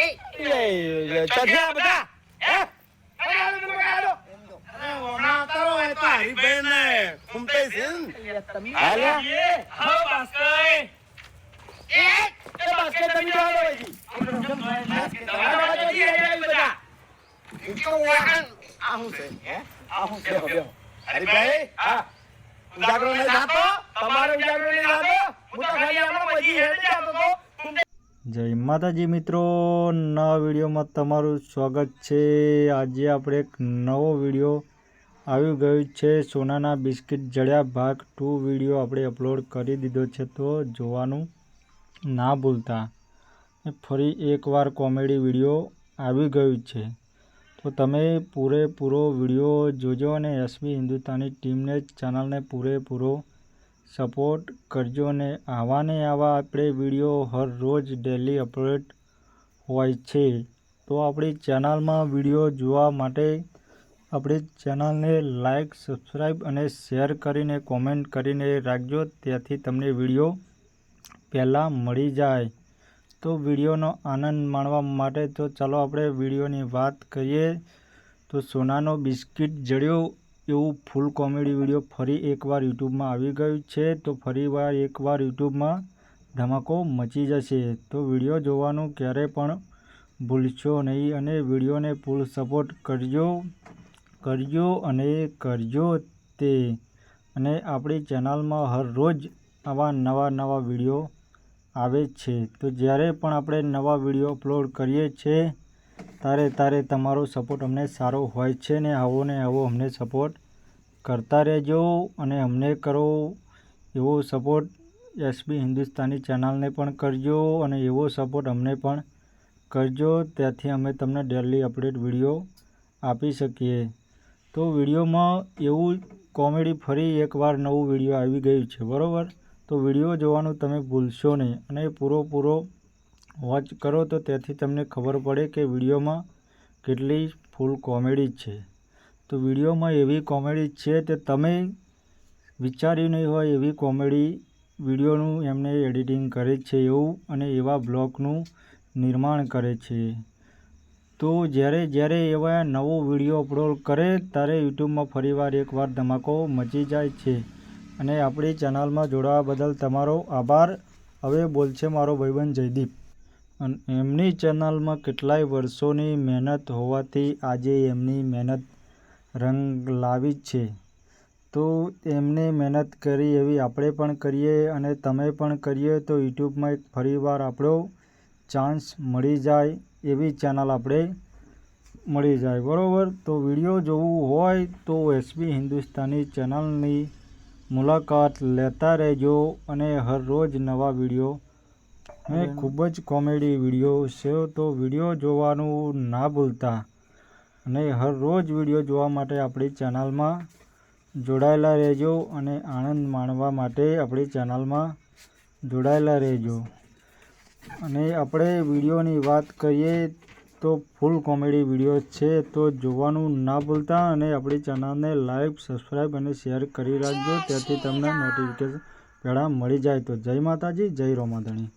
એ, ચઢ્યા બધા હે? અરે, અરે. અરે તારો એ તો હરીભાઈને ફૂમતે છે ને. હાલે. હા ભાસ્કર એ, એ બાસ્કેટ તમે તો હાલો હજી. તમારા બાજુ હજી રહી બધા. ઈ તો આ શું છે હે? આ શું છે બેહો, બેહો. હરીભાઈ હા. ઉજાગરો નહીં થતો? તમારો ઉજાગરો નહીં થતો? હું તો ખાલી આમાં બધી હેડે જતો હતો. જય માતાજી મિત્રો, નવા વિડીયોમાં તમારું સ્વાગત છે. આજે આપણે એક નવો વીડિયો આવી ગયો છે. સોનાના બિસ્કિટ જડ્યા ભાગ ટુ વીડિયો આપણે અપલોડ કરી દીધો છે, તો જોવાનું ના ભૂલતા. ફરી એકવાર કોમેડી વીડિયો આવી ગયું છે. તો તમે પૂરેપૂરો વીડિયો જોજો અને એસબી હિન્દુસ્તાની ટીમને, ચેનલને પૂરેપૂરો સપોર્ટ કરજો અને આવા ને આવા આપણે વીડિયો હર રોજ ડેલી અપલોડ હોય છે. તો આપણી ચેનલમાં વીડિયો જોવા માટે આપણી ચેનલને લાઈક સબસ્ક્રાઈબ અને શેર કરીને કોમેન્ટ કરીને રાખજો. ત્યાંથી તમને વીડિયો પહેલાં મળી જાય. તો વિડીયોનો આનંદ માણવા માટે તો ચાલો આપણે વિડીયોની વાત કરીએ. તો સોનાનો બિસ્કિટ જડ્યો. એવું ફૂલ કોમેડી વીડિયો ફરી એકવાર યુટ્યુબમાં આવી ગયું છે, તો ફરીવાર એકવાર યુટ્યુબમાં ધમાકો મચી જશે. તો વીડિયો જોવાનું ક્યારે પણ ભૂલશો નહીં અને વિડીયોને ફૂલ સપોર્ટ કરજો કરજો અને કરજો તે. અને આપણી ચેનલમાં હરરોજ આવા નવા નવા વીડિયો આવે છે. તો જ્યારે પણ આપણે નવા વીડિયો અપલોડ કરીએ છીએ તારે તારે તમારો સપોર્ટ અમને સારો હોય છે ને આવો ને આવો અમને સપોર્ટ કરતા રહેજો અને અમને કરો એવો સપોર્ટ એસબી હિન્દુસ્તાની ચેનલને પણ કરજો અને એવો સપોર્ટ અમને પણ કરજો. ત્યાંથી અમે તમને ડેલી અપડેટ વીડિયો આપી શકીએ. તો વિડીયોમાં એવું કોમેડી ફરી એકવાર નવું વીડિયો આવી ગયું છે, બરાબર? તો વીડિયો જોવાનું તમે ભૂલશો નહીં અને પૂરો પૂરો વોચ કરો તો તેથી તમને ખબર પડે કે વિડીયોમાં કેટલી ફૂલ કોમેડી છે. તો વિડીયોમાં એવી કોમેડી છે કે તમે વિચાર્યું નહીં હોય એવી કોમેડી વિડીયોનું એમને એડિટિંગ કરે છે એવું અને એવા બ્લોગનું નિર્માણ કરે છે. તો જ્યારે જ્યારે એવા નવો વીડિયો અપલોડ કરે ત્યારે યુટ્યુબમાં ફરીવાર એકવાર ધમાકો મચી જાય છે. અને આપણી ચેનલમાં જોડાવા બદલ તમારો આભાર. હવે બોલશે મારો ભાઈબંધ જયદીપ. અને એમની ચેનલમાં કેટલાય વર્ષોની મહેનત હોવાથી આજે એમની મહેનત રંગ લાવી છે. તો એમને મહેનત કરી એવી આપણે પણ કરીએ અને તમે પણ કરીએ તો યુટ્યુબમાં એક ફરીવાર આપણો ચાન્સ મળી જાય એવી ચેનલ આપણે મળી જાય. બરાબર? તો વીડિયો જોવું હોય તો એસબી હિન્દુસ્તાની ચેનલની મુલાકાત લેતા રહેજો અને હરરોજ નવા વીડિયો અને ખૂબ જ કોમેડી વીડિયો છે તો વીડિયો જોવાનું ના ભૂલતા. અને હરરોજ વીડિયો જોવા માટે આપણી ચેનલમાં જોડાયેલા રહેજો અને આનંદ માણવા માટે આપણી ચેનલમાં જોડાયેલા રહેજો. અને આપણે વિડીયોની વાત કરીએ તો ફૂલ કોમેડી વીડિયો છે તો જોવાનું ના ભૂલતા અને આપણી ચેનલને લાઈક સબસ્ક્રાઈબ અને શેર કરી રાખજો ત્યાંથી તમને નોટિફિકેશન પહેલાં મળી જાય. તો જય માતાજી જય રોમાધણી.